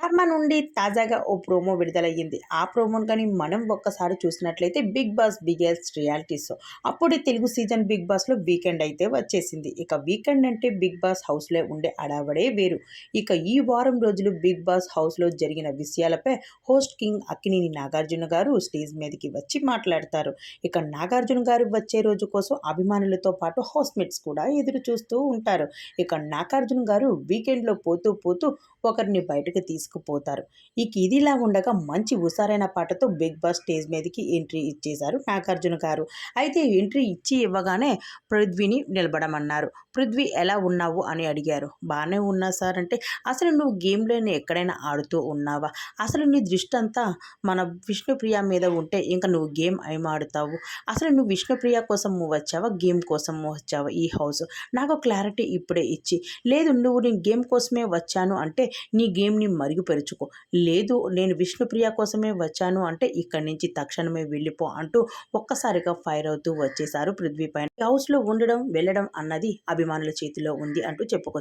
కర్మ నుండి తాజాగా ఓ ప్రోమో విడుదలయ్యింది. ఆ ప్రోమోను కానీ మనం ఒక్కసారి చూసినట్లయితే Bigg Boss biggest reality show. అప్పుడే తెలుగు సీజన్ బిగ్ బాస్లో వీకెండ్ అయితే వచ్చేసింది. ఇక వీకెండ్ అంటే బిగ్ బాస్ హౌస్లో ఉండే అడావడే వేరు. ఇక ఈ వారం రోజులు బిగ్ బాస్ హౌస్లో జరిగిన విషయాలపై హోస్ట్ కింగ్ అక్కినేని నాగార్జున గారు స్టేజ్ మీదకి వచ్చి మాట్లాడతారు. ఇక నాగార్జున గారు వచ్చే రోజు కోసం అభిమానులతో పాటు హౌస్మేట్స్ కూడా ఎదురు చూస్తూ ఉంటారు. ఇక నాగార్జున గారు వీకెండ్లో పోతూ పోతూ ఒకరిని బయటకు తీసుకుపోతారు. ఇక ఇదిలా ఉండగా మంచి హుషారైన పాటతో బిగ్ బాస్ స్టేజ్ మీదకి ఎంట్రీ ఇచ్చేశారు నాగార్జున గారు. అయితే ఎంట్రీ ఇచ్చి ఇవ్వగానే పృథ్వీని నిలబడమన్నారు. పృథ్వీ ఎలా ఉన్నావు? అని అడిగారు. బాగానే ఉన్నా సార్. అంటే అసలు నువ్వు గేమ్లోనే ఎక్కడైనా ఆడుతూ ఉన్నావా? అసలు నీ దృష్టి అంతా మన విష్ణుప్రియ మీద ఉంటే ఇంకా నువ్వు గేమ్ ఏం ఆడుతావు? అసలు నువ్వు విష్ణుప్రియ కోసం వచ్చావా? గేమ్ కోసం వచ్చావా? ఈ హౌస్ నాకు క్లారిటీ ఇప్పుడే ఇచ్చి. లేదు నువ్వు నేను గేమ్ కోసమే వచ్చాను అంటే నీ గేమ్ని మరుగుపరుచుకో. లేదు నేను విష్ణుప్రియ కోసమే వచ్చాను అంటే ఇక్కడి నుంచి తక్షణమే వెళ్ళిపో అంటూ ఒక్కసారిగా ఫైర్ అవుతూ వచ్చేశారు పృథ్వీ పైన. హౌస్లో ఉండడం వెళ్ళడం అన్నది అభిమానుల చేతిలో ఉంది అంటూ చెప్పుకో